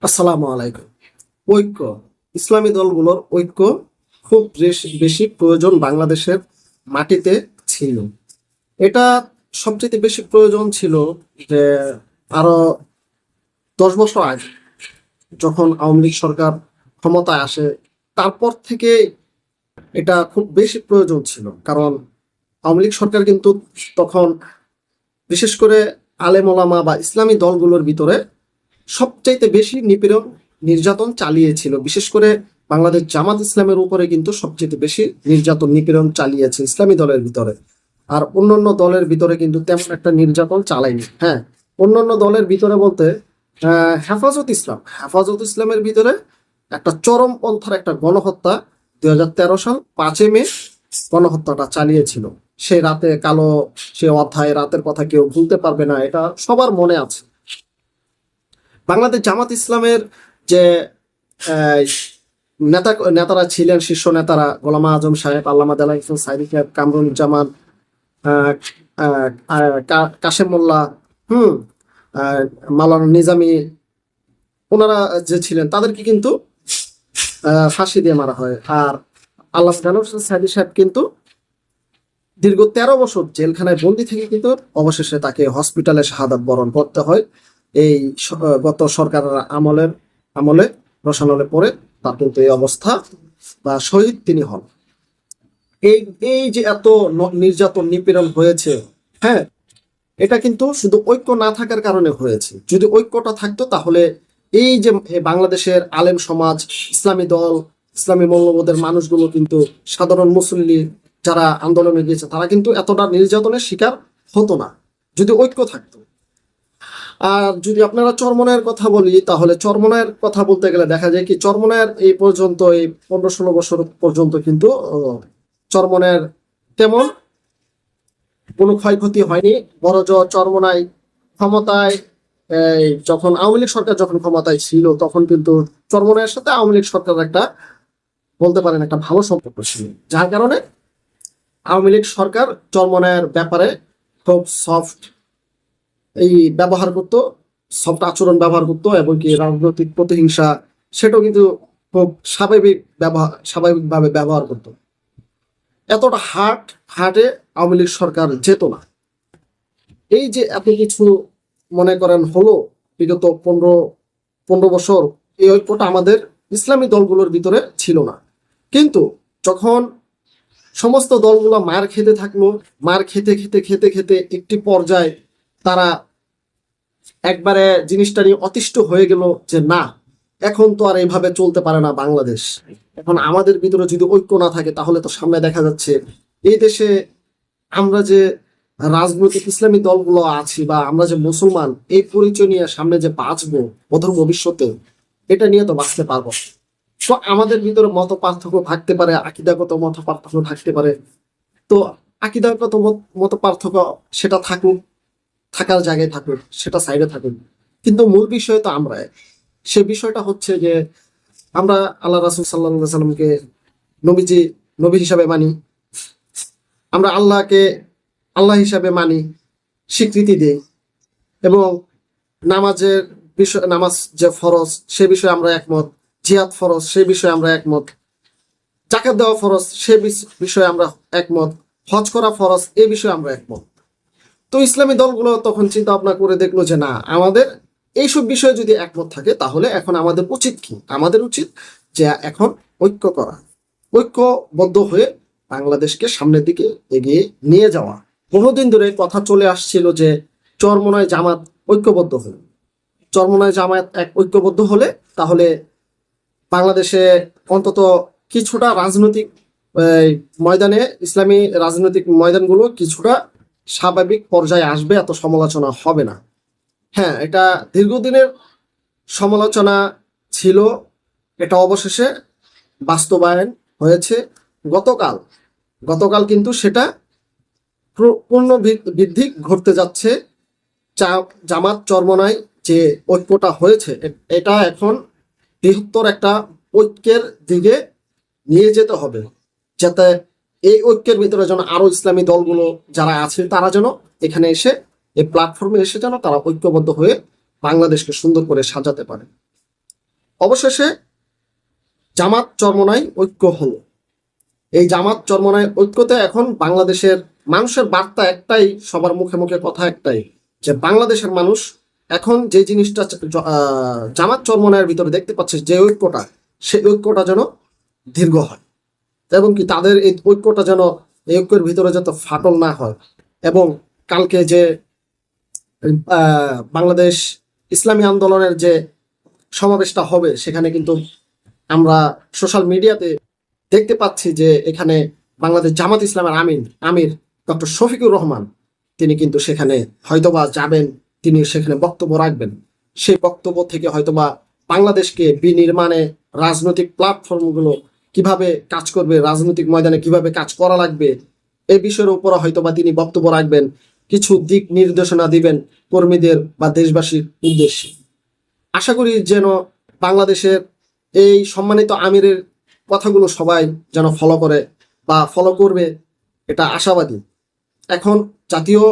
আসসালামু আলাইকুম। ঐক্য। ইসলামী দলগুলোর ঐক্য খুব বেশ- প্রয়োজন বাংলাদেশের মাটিতে ছিল। এটা সবচেয়ে বেশি প্রয়োজন ছিল যে আরও দশ বছর আগে যখন আওয়ামী লীগ সরকার ক্ষমতায় আসে, তারপর থেকে এটা খুব বেশি প্রয়োজন ছিল। কারণ আওয়ামী লীগ সরকার কিন্তু তখন বিশেষ করে আলেম বা ইসলামী দলগুলোর ভিতরে সবচাইতে বেশি নিপীড়ন নির্যাতন চালিয়েছিল। বিশেষ করে বাংলাদেশ জামাত ইসলামের উপরে কিন্তু সবচেয়ে বেশি নির্যাতন, নিপীড়ন চালিয়েছে ইসলামী দলের ভিতরে। আর অন্যান্য দলের ভিতরে কিন্তু তেমন একটা নির্যাতন চালায়নি। হ্যাঁ অন্যান্য দলের ভিতরে বলতে হেফাজত ইসলাম। হেফাজত ইসলামের ভিতরে একটা চরম পন্থার একটা গণহত্যা দুই হাজার তেরো সাল, পাঁচই মে গণহত্যাটা চালিয়েছিল। সে রাতে কালো, সে অধ্যায়, রাতের কথা কেউ ভুলতে পারবে না, এটা সবার মনে আছে। বাংলাদেশ জামাত ইসলামের যে নেতা নেতারা ছিলেন শীর্ষ নেতারা গোলাম আজম সাহেব আল্লামা দালাহ ইসলাম সাইদি সাহেব কামরুজ্জামান কাশেম মোল্লা হুম আহ, মাওলানা নিজামি ওনারা যে ছিলেন তাদেরকে কিন্তু ফাঁসি দিয়ে মারা হয়। আর আল্লাহ দালাহ সাইদি সাহেব কিন্তু দীর্ঘ তেরো বছর জেলখানায় বন্দি থেকে কিন্তু অবশেষে তাকে হসপিটালে শাহাদাত বরণ করতে হয়। এই গত সরকারের আমলের, আমলে রসানলে পরে তার কিন্তু এই অবস্থা বা শহীদ তিনি হন। এই এই যে এত নির্যাতন নিপীড়ন হয়েছে হ্যাঁ এটা কিন্তু শুধু ঐক্য না থাকার কারণে হয়েছে। যদি ঐক্যটা থাকতো তাহলে এই যে বাংলাদেশের আলেম সমাজ, ইসলামী দল, ইসলামী মৌলবোধের মানুষগুলো কিন্তু সাধারণ মুসল্লি যারা আন্দোলনে গিয়েছে তারা কিন্তু এতটা নির্যাতনের শিকার হতো না। যদি ঐক্য থাকতো আর যদি আপনারা চরমনায়ের কথা বলি, তাহলে চরমনায়ের কথা বলতে গেলে দেখা যায় কি, চরমনায়ের এই পর্যন্ত, এই পনেরো ষোলো বছর পর্যন্ত কিন্তু চরমনায়ের তেমন কোনো ক্ষয়ক্ষতি হয়নি। বরজ চরমনায় ক্ষমতায় যখন আওয়ামী লীগ সরকার যখন ক্ষমতায় ছিল, তখন কিন্তু চরমনায়ের সাথে আওয়ামী লীগ সরকার একটা, বলতে পারেন একটা ভালো সম্পর্ক ছিল। যার কারণে আওয়ামী লীগ সরকার চরমনায়ের ব্যাপারে খুব সফট এই ব্যবহার করতো সফট আচরণ ব্যবহার করতো এবং কি রাজনৈতিক প্রতিহিংসা সেটাও কিন্তু খুব স্বাভাবিক ব্যবহার, স্বাভাবিকভাবে ব্যবহার করতো। এতটা হার্ট হার্টে আওয়ামী লীগ সরকার যেত না। এই যে এত কিছু মনে করেন হলো, বিগত পনেরো পনেরো বছর এই ঐক্যটা আমাদের ইসলামী দলগুলোর ভিতরে ছিল না। কিন্তু যখন সমস্ত দলগুলো মার খেতে থাকল, মার খেতে খেতে খেতে খেতে একটি পর্যায়ে তারা একবারে জিনিসটা নিয়ে অতিষ্ঠ হয়ে গেল যে না, এখন তো আর এইভাবে চলতে পারে না বাংলাদেশ। এখন আমাদের ভিতরে যদি ঐক্য না থাকে, তাহলে তো সামনে দেখা যাচ্ছে এই দেশে আমরা যে রাজনৈতিক ইসলামী দলগুলো আছি বা আমরা যে মুসলমান, এই পরিচয় নিয়ে সামনে যে বাঁচবো অধর ভবিষ্যতে, এটা নিয়ে তো বাঁচতে পারব। তো আমাদের ভিতরে মত পার্থক্য থাকতে পারে, আকিদাগত মত পার্থক্য থাকতে পারে। তো আকিদাগত মত পার্থক্য সেটা থাকুক। থাকার জায়গায় থাকুক সেটা সাইডে থাকুক কিন্তু মূল বিষয় তো আমরা সে বিষয়টা হচ্ছে যে, আমরা আল্লাহ রাসুল সাল্লাহ সাল্লামকে নবীজি, নবী হিসাবে মানি। আমরা আল্লাহকে আল্লাহ হিসাবে মানি, স্বীকৃতি দিই। এবং নামাজের বিষয়, নামাজ যে ফরজ, সে বিষয়ে আমরা একমত। জিহাদ ফরজ, সে বিষয়ে আমরা একমত। জাকাত দেওয়া ফরজ, সে বিষ- বিষয়ে আমরা একমত। হজ করা ফরজ, এ বিষয়ে আমরা একমত। তো ইসলামী দলগুলো তখন চিন্তা ভাবনা করে দেখল যে না, আমাদের এইসব বিষয়ে যদি একমত থাকে, তাহলে এখন আমাদের উচিত কি? আমাদের উচিত যে এখন ঐক্য করা। ঐক্যবদ্ধ হয়ে বাংলাদেশকে সামনের দিকে এগিয়ে নিয়ে যাওয়া। বহুদিন ধরে কথা চলে আসছিল যে চরমনায় জামাত ঐক্যবদ্ধ হলে। চরমনায় জামাত এক ঐক্যবদ্ধ হলে তাহলে বাংলাদেশে অন্তত কিছুটা রাজনৈতিক ময়দানে ইসলামী রাজনৈতিক ময়দানগুলো কিছুটা স্বাভাবিক পর্যায়ে আসবে, এত সমালোচনা হবে না। হ্যাঁ এটা দীর্ঘদিনের সমালোচনা ছিল, এটা অবশেষে বাস্তবায়ন হয়েছে। গতকাল গতকাল কিন্তু সেটা পূর্ণ বৃদ্ধি ঘটতে যাচ্ছে। জামাত চরমনায় যে ঐক্যটা হয়েছে এটা এখন বৃহত্তর একটা ঐক্যের দিকে নিয়ে যেতে হবে, যাতে এই ঐক্যের ভিতরে যেন আরও ইসলামী দলগুলো যারা আছে, তারা যেন এখানে এসে এই প্ল্যাটফর্মে এসে যেন তারা ঐক্যবদ্ধ হয়ে বাংলাদেশকে সুন্দর করে সাজাতে পারে। অবশেষে জামাত চরমনাই ঐক্য হলো। এই জামাত চরমনাই ঐক্যতে এখন বাংলাদেশের মানুষের বার্তা একটাই, সবার মুখে মুখে কথা একটাই, যে বাংলাদেশের মানুষ এখন যে জিনিসটা জামাত চরমনায়ের ভিতরে দেখতে পাচ্ছে যে ঐক্যটা, সেই ঐক্যটা যেন দীর্ঘ হয়। এবং কি তাদের এই ঐক্যটা যেন এই ঐক্যের ভিতরে যত ফাটল না হয়। এবং কালকে যে বাংলাদেশ ইসলামী আন্দোলনের যে সমাবেশটা হবে, সেখানে কিন্তু আমরা সোশ্যাল মিডিয়াতে দেখতে পাচ্ছি যে এখানে বাংলাদেশ জামাত ইসলামের আমিন, আমির ডক্টর শফিকুর রহমান, তিনি কিন্তু সেখানে হয়তোবা যাবেন, তিনি সেখানে বক্তব্য রাখবেন। সেই বক্তব্য থেকে হয়তোবা বাংলাদেশকে বিনির্মাণে রাজনৈতিক প্ল্যাটফর্মগুলো কীভাবে কাজ করবে, রাজনৈতিক ময়দানে কীভাবে কাজ করা লাগবে, এই বিষয়ের উপর হয়তোবা তিনি বক্তব্য রাখবেন। কিছু দিক নির্দেশনা দিবেন কর্মীদের বা দেশবাসীর উদ্দেশ্যে। আশা করি যেন বাংলাদেশের এই সম্মানিত আমিরের কথাগুলো সবাই যেন ফলো করে বা ফলো করবে, এটা আশাবাদী। এখন জাতীয়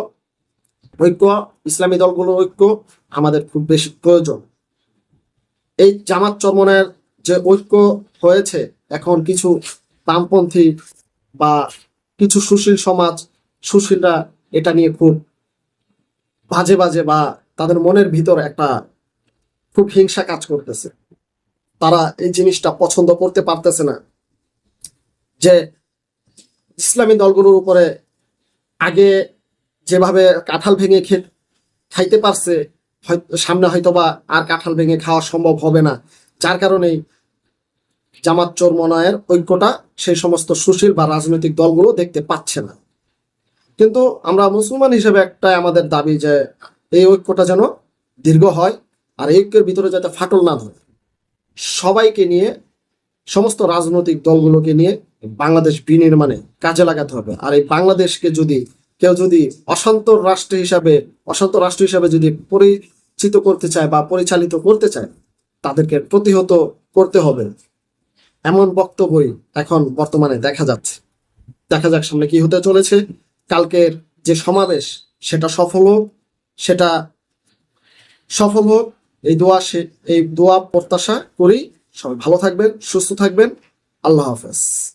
ঐক্য, ইসলামী দলগুলোর ঐক্য আমাদের খুব বেশি প্রয়োজন। এই জামাত চরমনের যে ঐক্য হয়েছে এখন কিছু বামপন্থী বা কিছু সুশীল সমাজ, সুশীলরা এটা নিয়ে খুব বাজে বাজে বা তাদের মনের ভিতর একটা খুব হিংসা কাজ করতেছে। তারা এই জিনিসটা পছন্দ করতে পারতেছে না। যে ইসলামী দলগুলোর উপরে আগে যেভাবে কাঁঠাল ভেঙে খাইতে পারছে, হয়তো সামনে হয়তোবা আর কাঁঠাল ভেঙে খাওয়া সম্ভব হবে না। যার কারণেই জামাত চোর মনয়ের ঐক্যটা সেই সমস্ত সুশীল বা রাজনৈতিক দলগুলো দেখতে পাচ্ছে না। কিন্তু আমরা মুসলমান হিসেবে একটাই আমাদের দাবি যে এই ঐক্যটা যেন দীর্ঘ হয় আর এই ঐক্যের ভিতরে যাতে ফাটল না ধরে। সবাইকে নিয়ে, সমস্ত রাজনৈতিক দলগুলোকে নিয়ে বাংলাদেশ বিনির্মাণে কাজে লাগাতে হবে। আর এই বাংলাদেশকে যদি কেউ যদি অশান্ত রাষ্ট্র হিসাবে, অশান্ত রাষ্ট্র হিসাবে যদি পরিচিত করতে চায় বা পরিচালিত করতে চায়, তাদেরকে প্রতিহত করতে হবে। এমন বক্তব্যই এখন বর্তমানে দেখা যাচ্ছে। দেখা যাক সামনে কি হতে চলেছে। কালকের যে সমাবেশ, সেটা সফল হোক, সেটা সফল হোক, এই দোয়া সে, এই দোয়া প্রত্যাশা করি। সবাই ভালো থাকবেন, সুস্থ থাকবেন। আল্লাহ হাফেজ।